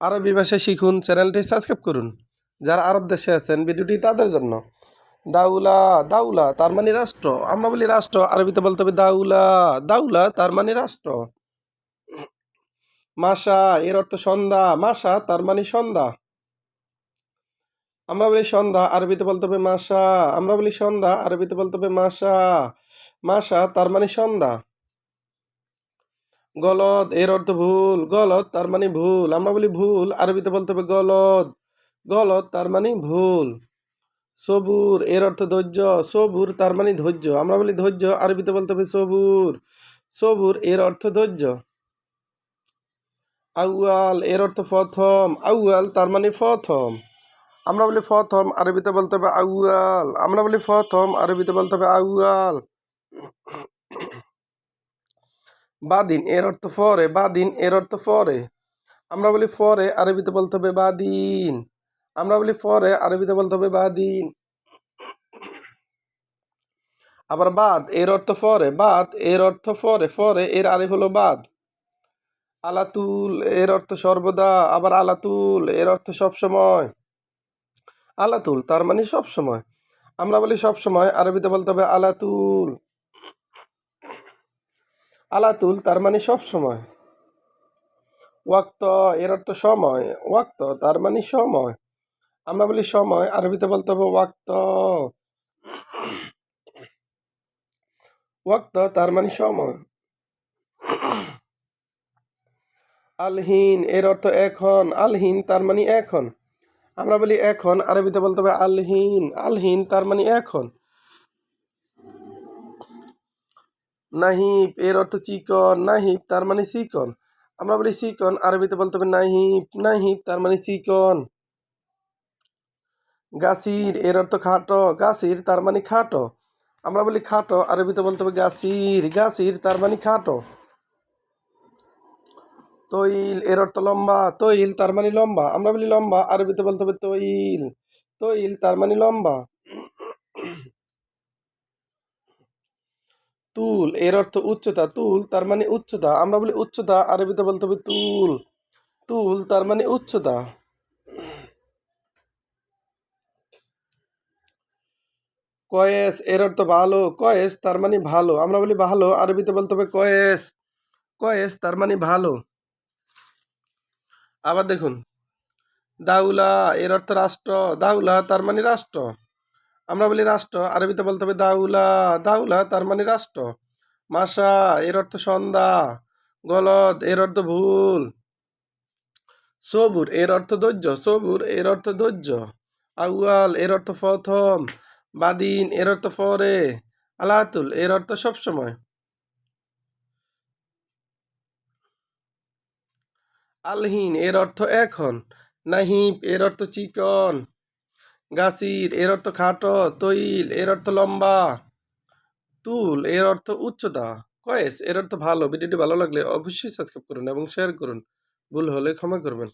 আরবি ভাষা শিখুন, চ্যানেলটি সাবস্ক্রাইব করুন। যারা আরব দেশে আছেন, ভিডিওটি তাদের জন্য। দাউলা দাউলা তার মানে রাষ্ট্র। আমরা বলি রাষ্ট্র, আরবিতে বলতে হবে দাউলা। দাউলা তার মানে রাষ্ট্র। মাসা, এর অর্থ সন্ধ্যা। মাসা তার মানে সন্ধ্যা। আমরা বলি সন্ধ্যা, আরবিতে বলতে হবে মাসা। আমরা বলি সন্ধ্যা, আরবিতে বলতে হবে মাসা। মাসা তার মানে সন্ধ্যা। গলদ, এর অর্থ ভুল। গলদ তার মানে ভুল। আমরা বলি ভুল, আরবিতে বলতে হবে গলদ। গলদ তার মানে ভুল। সবুর, এর অর্থ ধৈর্য। সবুর তার মানে ধৈর্য। আমরা বলি ধৈর্য, আরবিতে বলতে হবে সবুর। সবুর, এর অর্থ ধৈর্য। আউয়াল, এর অর্থ প্রথম। আউয়াল তার মানে প্রথম। আমরা বলি প্রথম, আরবিতে বলতে হবে আউয়াল। আমরা বলি প্রথম, আরবিতে বলতে হবে আউয়াল। বাদিন, এর অর্থ ফরে, বাদিন, এর অর্থ ফরে। আমরা বলি ফরে, আরবিতে বলতে হবে বাদিন। আমরা বলি ফরে, আরবিতে বলতে হবে বাদিন। আবার বাদ, এর অর্থ ফরে, বাদ, এর অর্থ ফরে ফরে, এর আরেফ হলো বাদ। আলাতুল, এর অর্থ সর্বদা, আবার আলাতুল, এর অর্থ সবসময় আলাতুল, তার মানে সবসময় আমরা বলি সবসময় আরবিতে বলতে হবে আলাতুল। আলাতুল, তার মানে সব সময়। ওয়াক্ত, এর অর্থ সময়। ওয়াক্ত, তার মানে সময়। আমরা বলি সময়, আরবিতে বলতে হবে ওয়াক্ত। ওয়াক্ত, তার মানে সময়। আলহীন, এর অর্থ এখন। আলহীন, তার মানে এখন। আমরা বলি এখন, আরবিতে বলতে হবে আলহীন। আলহীন, তার মানে এখন। নাহিব এর অর্থ চিকন নাহিব তার মানে চিকন। আমরা বলি চিকন, আরবিতে বলতে হবে নাহিব নাহিব তার মানে চিকন। গাছির, এর অর্থ খাটো, গাছির, তার মানে খাটো। আমরা বলি খাটো, আরবিতে বলতে হবে গাছির গাছির, তার মানে খাটো। তৈল, এর অর্থ লম্বা, তৈল, তার মানে লম্বা। আমরা বলি লম্বা, আরবিতে বলতে হবে তৈল তৈল, তার মানে লম্বা। তুল, এর অর্থ উচ্চতা, তুল তার মানে উচ্চতা। আমরা বলি উচ্চতা, আরবিতে বলতে হবে তুল। তুল তার মানে উচ্চতা। কয়েস, এর অর্থ ভালো। কয়েস তার মানে ভালো। আমরা বলি ভালো, আরবিতে বলতে হবে কয়েস। কয়েস তার মানে ভালো। আবার দেখুন, দাউলা, এর অর্থ রাষ্ট্র। দাউলা তার মানে রাষ্ট্র। আমরা বলি রাষ্ট্র, আরবিতে বলতে হবে দাউলা। দাউলা তার মানে রাষ্ট্র। মাসা এর অর্থ সন্ধ্যা। গলদ, এর অর্থ ভুল। সবুর, এর অর্থ ধৈর্য। সবুর, এর অর্থ ধৈর্য। আউয়াল, এর অর্থ প্রথম। বাদিন, এর অর্থ পরে। আলাতুল, এর অর্থ সবসময়। আলহিন, এর অর্থ এখন। নাহিব, এর অর্থ চিকন। গাছির, এর অর্থ খাটো, তৈল, এর অর্থ লম্বা। তুল, এর অর্থ উচ্চতা। কয়েস, এর অর্থ ভালো। ভিডিওটি ভালো লাগলে অবশ্যই সাবস্ক্রাইব করুন এবং শেয়ার করুন। ভুল হলে ক্ষমা করবেন।